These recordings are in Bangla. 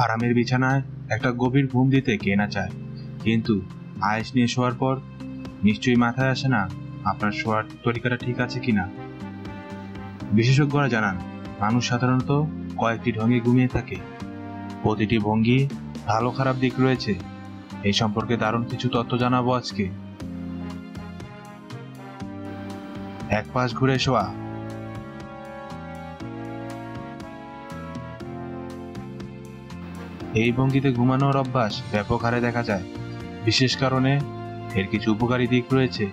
আরামের বিছানায় একটা গভীর ঘুম দিতে কে না চায়। কিন্তু আয়েস নিয়ে শোয়ার পর নিশ্চয়ই মাথায় আসে না আপনার শোয়ার তরিকাটা ঠিক আছে কিনা। বিশেষজ্ঞরা জানান, মানুষ সাধারণত কয়েকটি ঢঙ্গে ঘুমিয়ে থাকে। প্রতিটি ভঙ্গি ভালো খারাপ দিক রয়েছে। এই সম্পর্কে দারুণ কিছু তথ্য জানাব আজকে। এক পাশ ঘুরে শোয়া এই ভঙ্গিতে ঘুমানোর অভ্যাস ব্যাপক হারে দেখা যায়। বিশেষ কারণে এর কিছু উপকারী দিক রয়েছে।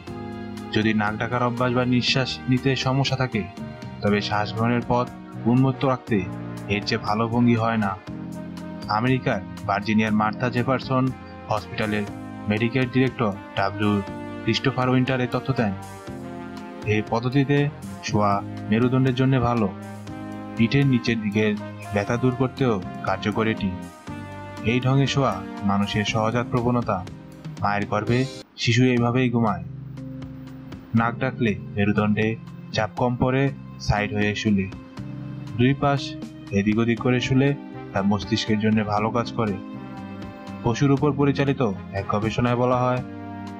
যদি নাক ডাকার অভ্যাস বা নিঃশ্বাস নিতে সমস্যা থাকে, তবে শ্বাস গ্রহণের পথ উন্মুক্ত রাখতে এর চেয়ে ভালো ভঙ্গি হয় না। আমেরিকার ভার্জিনিয়ার মার্থা জেফারসন হসপিটালের medical director W Christopher Winter এই তথ্য দেন। এই পদ্ধতিতে শোয়া মেরুদণ্ডের জন্য ভালো। পিঠের নিচের দিকের ব্যথা দূর করতেও কার্যকর এটি। এই ঢঙে শোয়া মানুষের সহজাত প্রবণতা। মায়ের গর্ভে শিশু এইভাবেই ঘুমায়। নাক ডাকলে মেরুদণ্ডে, চাপ কম পড়ে, সাইড হয়ে শুলে। দুই পাশ এদিক ওদিক করে শুলে, তা মস্তিষ্কের জন্য ভালো কাজ করে। পশুর উপর পরিচালিত এক গবেষণায় বলা হয়,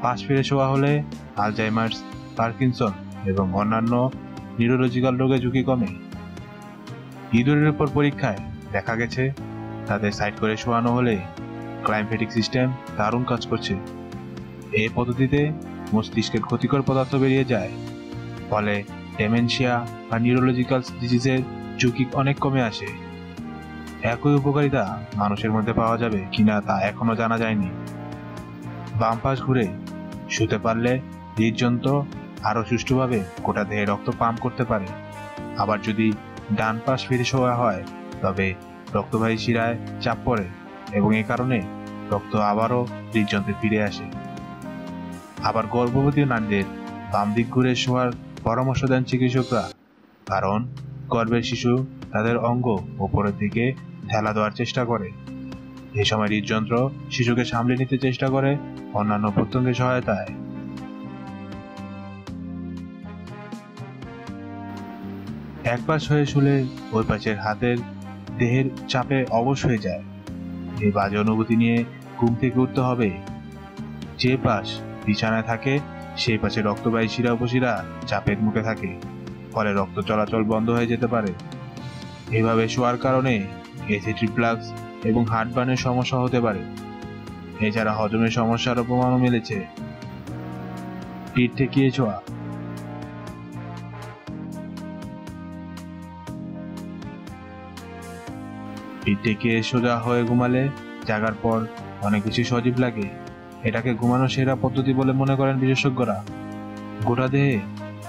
পাশ ফিরে শোয়া হলে আলজাইমার্স, পার্কিনসন এবং অন্যান্য নিউরোলজিক্যাল রোগে ঝুঁকি কমে। ইঁদুরের উপর পরীক্ষায় দেখা গেছে তাদের সাইড করে শোয়ানো হলে ক্লাইম্ফেটিক সিস্টেম দারুণ কাজ করছে। এই পদ্ধতিতে মস্তিষ্কের ক্ষতিকর পদার্থ বেরিয়ে যায়। ফলে ডেমেনশিয়া বা নিউরোলজিক্যাল ডিজিজের ঝুঁকি অনেক কমে আসে। একই উপকারিতা মানুষের মধ্যে পাওয়া যাবে কিনা তা এখনও জানা যায়নি। বাম পাশ ঘুরে শুতে পারলে হৃদযন্ত্র আরও সুষ্ঠুভাবে গোটা দেহে রক্ত পাম্প করতে পারে। আবার যদি ডান পাশ ফিরে শোয়া হয়, তবে রক্তবাহী শিরায় চাপ পড়ে এবং এ কারণে রক্ত আবারও হৃদযন্ত্রে ফিরে আসে। আবার গর্ভবতী নারীদের বাম দিক ঘুরে শোয়ার পরামর্শ দেন চিকিৎসকরা। কারণ গর্ভের শিশু তাদের অঙ্গ উপরের দিকে ঠেলা দেওয়ার চেষ্টা করে। এ সময় হৃদযন্ত্র শিশুকে সামলে নিতে চেষ্টা করে অন্যান্য প্রত্যঙ্গের সহায়তায়। এক পাশ হয়ে শুলে ওই পাশের হাতের দেহের চাপে অবশ হয়ে যায়। এই বাজে অনুভূতি নিয়ে ঘুম থেকে উঠতে হবে। যে পাশ বিছানায় থাকে, সেই পাশে রক্তবাহী শিরা উপশিরা চাপের মুখে থাকে। ফলে রক্ত চলাচল বন্ধ হয়ে যেতে পারে। এভাবে শোয়ার কারণে এসিড রিফ্লাক্স এবং হার্টবার্নের সমস্যা হতে পারে। এছাড়া হজমের সমস্যারও প্রমাণও মিলেছে। পিঠ ঠেকিয়ে শোয়া ঠেকিয়ে সোজা হয়ে ঘুমালে জাগার পর অনেক বেশি সজীব লাগে। এটাকে ঘুমানোর সেরা পদ্ধতি বলে মনে করেন বিশেষজ্ঞরা। গোটা দেহে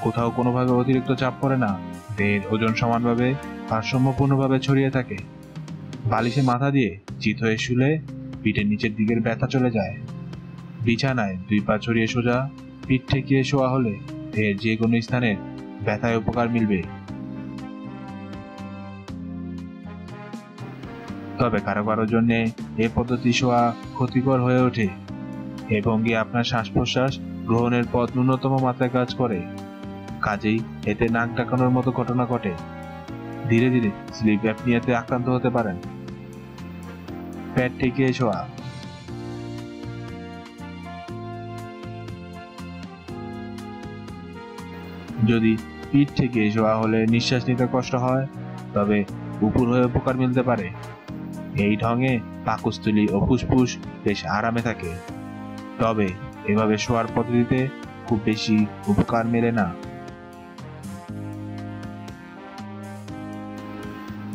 কোথাও কোনোভাবে অতিরিক্ত চাপ পড়ে না। দেহের ওজন সমানভাবে, ভারসাম্যপূর্ণভাবে ছড়িয়ে থাকে। বালিশে মাথা দিয়ে চিত হয়ে শুলে পিঠের নিচের দিকের ব্যথা চলে যায়। বিছানায় দুই পা ছড়িয়ে সোজা পিঠ ঠেকিয়ে শোয়া হলে দেহের যে কোনো স্থানের ব্যথায় উপকার মিলবে। তবে কারও কারোর জন্য এ পদ্ধতি শোয়া ক্ষতিকর হয়ে ওঠে এ ভঙ্গি আপনার শ্বাস প্রশ্বাস গ্রহণের পথ ন্যূনতম মাত্রায় কাজ করে। কাজেই এতে নাক ডাকানোর মতো ঘটনা ঘটে। ধীরে ধীরে স্লিপ অ্যাপনিয়াতে আক্রান্ত হতে পারেন। পেট ঠেকিয়ে শোয়া। যদি পিঠ থেকে শোয়া হলে নিঃশ্বাস নিতে কষ্ট হয়, তবে উপর হয়ে উপকার মিলতে পারে। এই ঢঙে পাকস্থলী ও ফুসফুস বেশ আরামে থাকে। তবে এভাবে শোয়ার পদ্ধতিতে খুব বেশি উপকার মেলে না।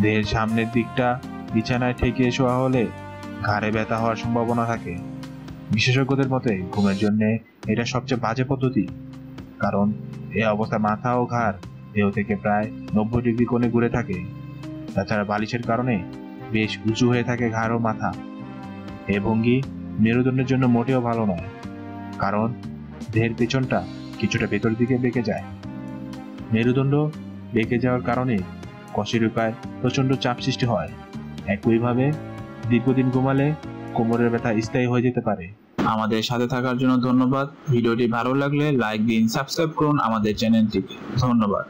দেহের সামনের দিকটা বিছানায় ঠেকিয়ে শোয়া হলে ঘাড়ে ব্যথা হওয়ার সম্ভাবনা থাকে। বিশেষজ্ঞদের মতে ঘুমের জন্য এটা সবচেয়ে বাজে পদ্ধতি, কারণ এ অবস্থায় মাথা ও ঘাড় দেহ থেকে প্রায় নব্বই ডিগ্রি কোণে ঘুরে থাকে। তাছাড়া বালিশের কারণে বেশ উঁচু হয়ে থাকে ঘাড় মাথা। এ ভঙ্গি, মেরুদণ্ডের জন্য মোটেও ভালো নয়, কারণ দেহের পেছনটা কিছুটা ভেতর দিকে বেঁকে যায়। মেরুদণ্ড বেঁকে যাওয়ার কারণে কশেরুকায় প্রচণ্ড চাপ সৃষ্টি হয়। একইভাবে দীর্ঘদিন ঘুমালে কোমরের ব্যথা স্থায়ী হয়ে যেতে পারে। আমাদের সাথে থাকার জন্য ধন্যবাদ। ভিডিওটি ভালো লাগলে লাইক দিন, সাবস্ক্রাইব করুন আমাদের চ্যানেলটিকে। ধন্যবাদ।